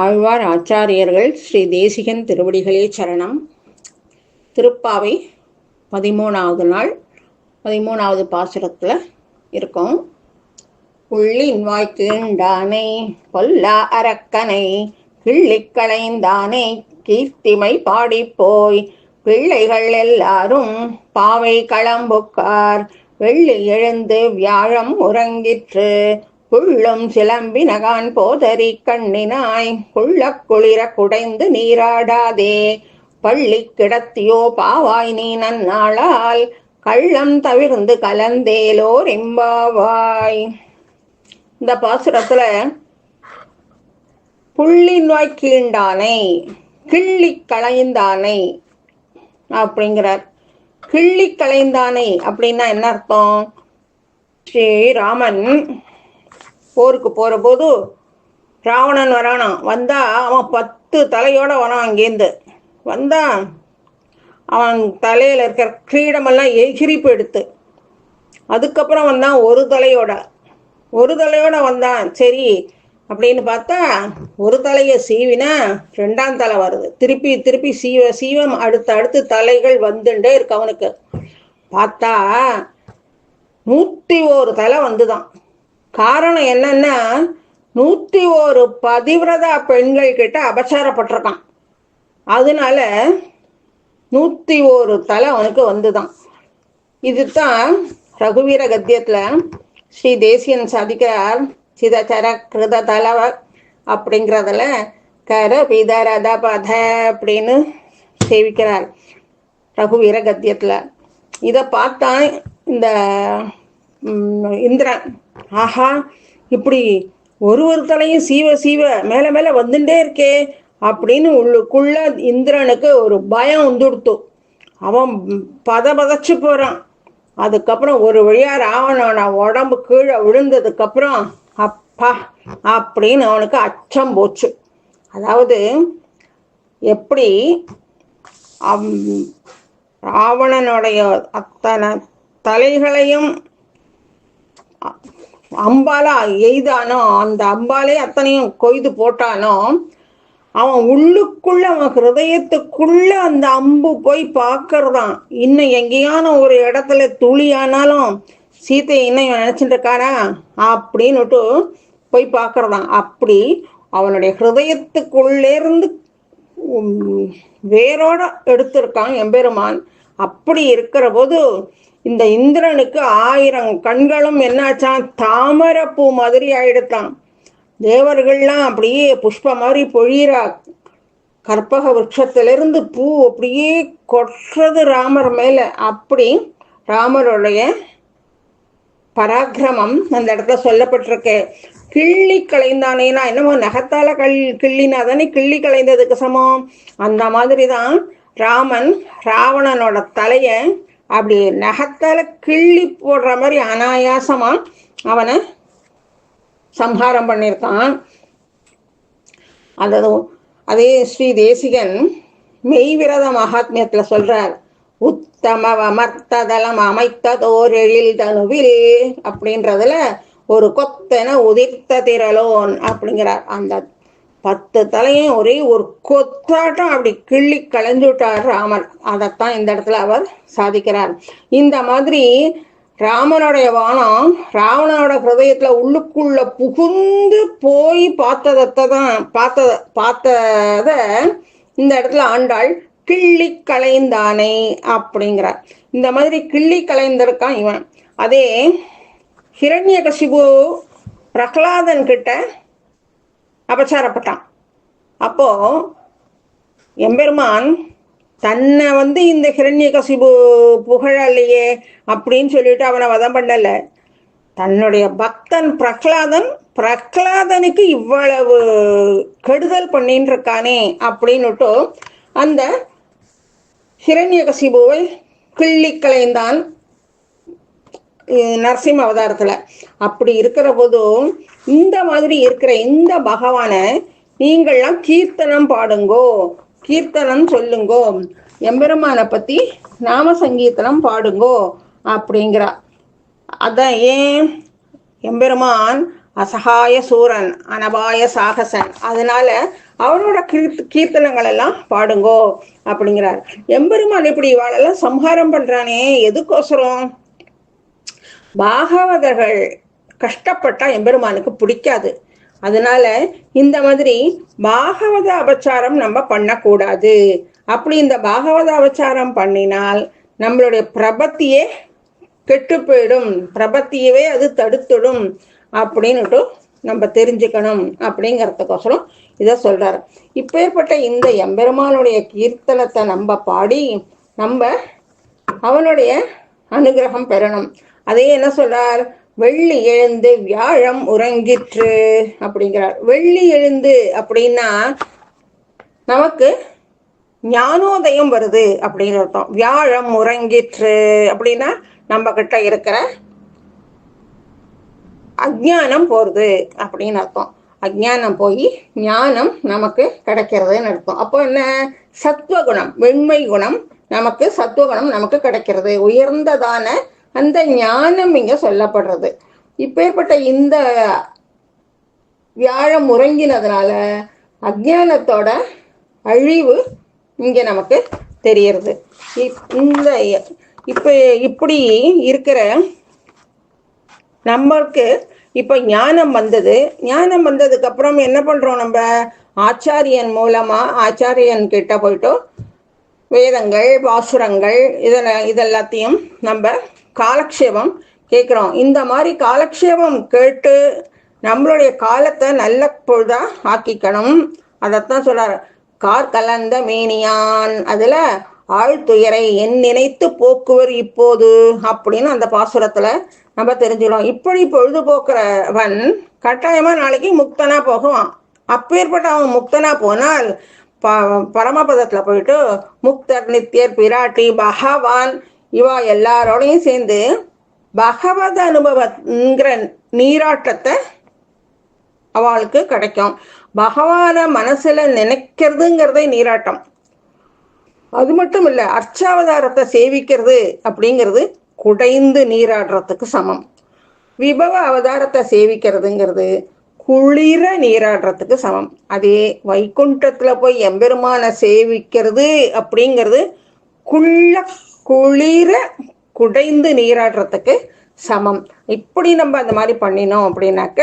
ஆழ்வார் ஆச்சாரியர்கள் ஸ்ரீ தேசிகன் திருவடிகளே சரணம். திருப்பாவை பதிமூணாவது நாள் பதிமூணாவது பாசுரத்தில் இருக்கோம். உள்ளின் வாய்க்கீண்டானை கொல்லா அரக்கனை கிள்ளிக்களைந்தானை கீர்த்திமை பாடிப்போய் பிள்ளைகள் எல்லாரும் பாவை களம்புக்கார் வெள்ளி எழுந்து வியாழம் உறங்கிற்று. புள்ளும் சிலம்பினகான் போதறி கண்ணினாய் குள்ளக் குளிர குடைந்து நீராடாதே. பள்ளி கிடத்தியோ பாவாய் நீ நன்னாளால் கள்ளம் தவிர்ந்து கலந்தேலோர் எம்பாவாய் இந்த பாசுரத்துல புள்ளி நோய் கீண்டானை கிள்ளி களைந்தானை அப்படிங்கிறார். கிள்ளி களைந்தானை அப்படின்னா என்ன அர்த்தம்? ஸ்ரீராமன் போருக்கு போகிற போது ராவணன் வரானா வந்தா அவன் பத்து தலையோட வரான் அங்கேருந்து வந்தா அவன் தலையில் இருக்கிற கிரீடமெல்லாம் எகிரிப்பு எடுத்து அதுக்கப்புறம் வந்தான் ஒரு தலையோட. ஒரு தலையோட வந்தான். சரி அப்படின்னு பார்த்தா ஒரு தலையை சீவினா ரெண்டாம் தலை வருது. திருப்பி திருப்பி சீவ சீவம் அடுத்து அடுத்து தலைகள் வந்துட்டே இருக்கு அவனுக்கு. பார்த்தா நூற்றி ஒரு தலை வந்துதான். காரணம் என்னன்னா நூற்றி ஒரு பதிவிரதா பெண்கள் கிட்ட அபச்சாரப்பட்டிருக்கான். அதனால நூற்றி ஒரு தலை அவனுக்கு வந்துதான். இதுதான் ரகுவீர கத்தியத்துல ஸ்ரீ தேசியன் சாதிக்கிறார் சிதச்சர கிருத தலவ அப்படிங்கிறதுல கர பிதரத பத அப்படின்னு சேவிக்கிறார் ரகுவீர கத்தியத்துல. இதை பார்த்தா இந்த இந்திரன். ஆஹா இப்படி ஒரு ஒரு தலையும் சீவ சீவ மேல மேல வந்துட்டே இருக்கே அப்படின்னு உள்ளுக்குள்ள இந்திரனுக்கு ஒரு பயம் வந்துடுத்து அவன் பத பதச்சு போறான். அதுக்கப்புறம் ஒரு வழியா ராவணோட உடம்பு கீழே விழுந்ததுக்கு அப்புறம் அப்பா அப்படின்னு அவனுக்கு அச்சம் போச்சு. அதாவது எப்படி ராவணனுடைய அத்தனை தலைகளையும் அம்பால எய்தானோ? அந்த அம்பாலே அத்தனையும் கொய்து போட்டானோ? அவன் உள்ளுக்குள்ள அவன் ஹிருதயத்துக்குள்ள அந்த அம்பு போய் பார்க்கறதான். இன்னும் எங்கேயான ஒரு இடத்துல துளி ஆனாலும் சீத்தை இன்னும் இவன் நினைச்சிட்டு இருக்கானா அப்படின்னுட்டு போய் பார்க்கறதான். அப்படி அவனுடைய ஹிருதயத்துக்குள்ளேருந்து வேரோட எடுத்திருக்கான் எம்பெருமான். அப்படி இருக்கிற போது இந்த இந்திரனுக்கு ஆயிரம் கண்களும் என்னாச்சான்? தாமரப்பூ மாதிரி ஆயிடுத்தான். தேவர்கள்லாம் அப்படியே புஷ்ப மாதிரி பொழியிறா கற்பக விருட்சத்திலிருந்து பூ அப்படியே கொட்டுறது ராமர் மேல. அப்படி ராமருடைய பராக்கிரமம் அந்த இடத்துல சொல்லப்பட்டிருக்கு. கிள்ளி களைந்தானேனா என்னமோ நகத்தால கல் கிள்ளினா தானே கிள்ளி களைந்ததுக்கு சமம். அந்த மாதிரி தான் ராமன் ராவணனோட தலைய அப்படி நகத்தால கிள்ளி போடுற மாதிரி அனாயாசமா அவனை சம்ஹாரம் பண்ணியிருக்கான். அதாவது அதே ஸ்ரீ தேசிகன் மெய்விரத மகாத்மியத்துல சொல்றார் உத்தமவமர்த்ததலம் அமைத்ததோர் எழில் தனுவில் அப்படின்றதுல ஒரு கொத்தன உதிர்த்த திரளோன் அப்படிங்கிறார். அந்த பத்து தலையும் ஒரே ஒரு கொத்தாட்டம் அப்படி கிள்ளி களைஞ்சு விட்டார் ராமர் அதைத்தான் இந்த இடத்துல அவர் சாதிக்கிறார். இந்த மாதிரி ராமனுடைய வானம் ராவணனோட ஹிருதயத்துல உள்ளுக்குள்ள புகுந்து போய் பார்த்ததத்தை தான் பார்த்தத பார்த்தத இந்த இடத்துல ஆண்டாள் கிள்ளி களைந்தானே அப்படிங்கிறார். இந்த மாதிரி கிள்ளி களைந்திருக்கான் இவன். அதே ஹிரண்யகசிபு பிரகலாதன் கிட்ட அபச்சாரப்பட்டான். அப்போ எம்பெருமான் தன்னை வந்து இந்த ஹிரண்யகசிபு புகழலையே அப்படின்னு சொல்லிட்டு அவனை வதம் பண்ணல. தன்னுடைய பக்தன் பிரகலாதன் பிரகலாதனுக்கு இவ்வளவு கெடுதல் பண்ணின்னு இருக்கானே அப்படின்னுட்டு அந்த ஹிரண்யகசிபுவை கிள்ளி களைந்தான். நரசிம்ம அவதாரத்துல அப்படி இருக்கிற போதும் இந்த மாதிரி இருக்கிற இந்த பகவானை நீங்கள்லாம் கீர்த்தனம் பாடுங்கோ கீர்த்தனம் சொல்லுங்கோ எம்பெருமானை பத்தி நாம சங்கீர்த்தனம் பாடுங்கோ அப்படிங்கிறா. அதான் ஏன்? எம்பெருமான் அசகாய சூரன் அனபாய சாகசன் அதனால அவனோட கீர்த் கீர்த்தனங்கள் எல்லாம் பாடுங்கோ அப்படிங்கிறார். எம்பெருமான் இப்படி இவாளெல்லாம் சம்ஹாரம் பண்றானே எதுக்கோசரம்? பாகவதர்கள் கஷ்டப்பட்டா எம்பெருமானுக்கு பிடிக்காது. அதனால இந்த மாதிரி பாகவத அபச்சாரம் நம்ம பண்ணக்கூடாது. அப்படி இந்த பாகவத அபச்சாரம் பண்ணினால் நம்மளுடைய பிரபத்தியே கெட்டு போயிடும். பிரபத்தியவே அது தடுத்துடும் அப்படின்னுட்டு நம்ம தெரிஞ்சுக்கணும் அப்படிங்கிறதுக்கோசரம் இதை சொல்றாரு. இப்பேற்பட்ட இந்த எம்பெருமானுடைய கீர்த்தனத்தை நம்ம பாடி நம்ம அவனுடைய அனுகிரகம் பெறணும். அதே என்ன சொல்றார்? வெள்ளி எழுந்து வியாழம் உறங்கிற்று அப்படிங்கிறார். வெள்ளி எழுந்து அப்படின்னா நமக்கு ஞானோதயம் வருது அப்படின்னு அர்த்தம். வியாழம் உறங்கிற்று அப்படின்னா நம்ம கிட்ட இருக்கிற அஜ்ஞானம் போறது அப்படின்னு அர்த்தம். அஜ்ஞானம் போய் ஞானம் நமக்கு கிடைக்கிறதுன்னு அர்த்தம். அப்போ என்ன? சத்துவகுணம் வெண்மை குணம் நமக்கு சத்துவகுணம் நமக்கு கிடைக்கிறது. உயர்ந்ததான அந்த ஞானம் இங்க சொல்லப்படுறது. இப்பேற்பட்ட இந்த வியாழம் உறங்கினதுனால அஜானத்தோட அழிவு இங்க நமக்கு தெரியறது. இப்- இந்த இப்ப இப்படி இருக்கிற நம்மளுக்கு இப்போ ஞானம் வந்தது. ஞானம் வந்ததுக்கு அப்புறம் என்ன பண்றோம் நம்ம? ஆச்சாரியன் மூலமா ஆச்சாரியன் கிட்ட போயிட்டோம். வேதங்கள் பாசுரங்கள் இதெல்லாம் இதெல்லாத்தையும் நம்ம காலக்ஷேபம் கேட்குறோம். இந்த மாதிரி காலக்ஷேபம் கேட்டு நம்மளுடைய காலத்தை நல்ல பொழுதா ஆக்கிக்கணும். அதைத்தான் சொல்றாரு. கார் கலந்த மேனியான். அதுல ஆழ்துயரை என் நினைத்து போக்குவர் இப்போது அப்படின்னு அந்த பாசுரத்துல நம்ம தெரிஞ்சுக்கலாம் இப்படி பொழுதுபோக்குறவன் கட்டாயமா நாளைக்கு முக்தனா போகுவான். அப்பேற்பட்ட அவன் முக்தனா போனால் ப பரமபதத்துல போயிட்டு முக்தர் நித்தியர் பிராட்டி பகவான் இவா எல்லாரோடையும் சேர்ந்து பகவத அனுபவங்கிற நீராட்டத்தை அவளுக்கு கிடைக்கும். பகவான மனசுல நினைக்கிறதுங்கிறதே நீராட்டம். அது மட்டும் இல்லை அர்ச்சாவதாரத்தை சேவிக்கிறது அப்படிங்கிறது குடைந்து நீராடுறதுக்கு சமம். விபவ அவதாரத்தை சேவிக்கிறதுங்கிறது குளிர நீராடுறதுக்கு சமம். அதே வைகுண்டத்துல போய் எம்பெருமான சேவிக்கிறது அப்படிங்கிறது குள்ள குளிர குடைந்து நீராடுறதுக்கு சமம். இப்படி நம்ம அந்த மாதிரி பண்ணினோம் அப்படின்னாக்க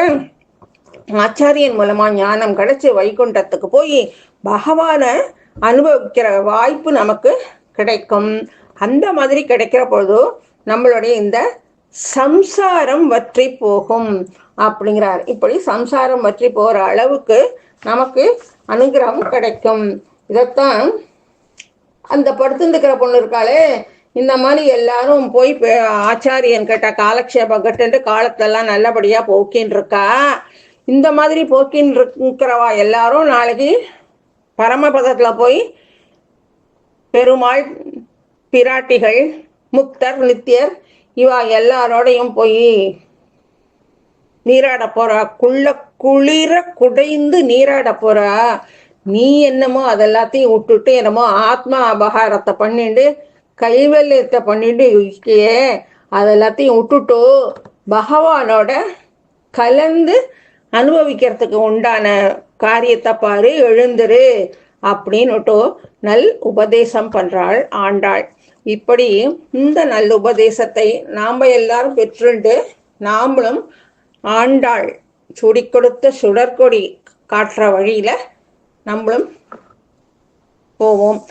ஆச்சாரியன் மூலமா ஞானம் கிடைச்சு வைகுண்டத்துக்கு போய் பகவானை அனுபவிக்கிற வாய்ப்பு நமக்கு கிடைக்கும். அந்த மாதிரி கிடைக்கிற பொழுது நம்மளுடைய இந்த சம்சாரம் வற்றி போகும் அப்படிங்கிறார். இப்படி சம்சாரம் வற்றி போகிற அளவுக்கு நமக்கு அனுகிரகம் கிடைக்கும். இதைத்தான் அந்த படுத்துருக்கிற பொண்ணு இருக்காளே இந்த மாதிரி எல்லாரும் போய் ஆச்சாரியன் கிட்ட காலக்ஷேபம் கட்டு காலத்தெல்லாம் நல்லபடியா போக்கின்னு இருக்கா? இந்த மாதிரி போக்கின்னு இருக்கிறவா எல்லாரும் நாளைக்கு பரமபதத்துல போய் பெருமாள் பிராட்டிகள் முக்தர் நித்தியர் இவா எல்லாரோடையும் போய் நீராட போறா. குள்ள குளிர குடைந்து நீராட போறா. நீ என்னமோ அதெல்லாத்தையும் விட்டுட்டு என்னமோ ஆத்மா அபகாரத்தை பண்ணிட்டு கைவல்யத்தை பண்ணிட்டு இருக்கியே அதெல்லாத்தையும் விட்டுட்டு பகவானோட கலந்து அனுபவிக்கிறதுக்கு உண்டான காரியத்தை பாரு எழுந்துரு அப்படின்னுட்டு நல் உபதேசம் பண்றாள் ஆண்டாள். இப்படி இந்த நல் உபதேசத்தை நாம எல்லாரும் பெற்றுண்டு நாமளும் ஆண்டாள் சுடி கொடுத்த சுடற்கொடி காட்டுற வழியில நம்மளும் போவோம்.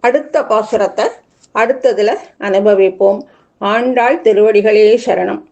அடுத்த பாசுரத்தை அடுத்ததுல அனுபவிப்போம். ஆண்டாள் திருவடிகளே சரணம்.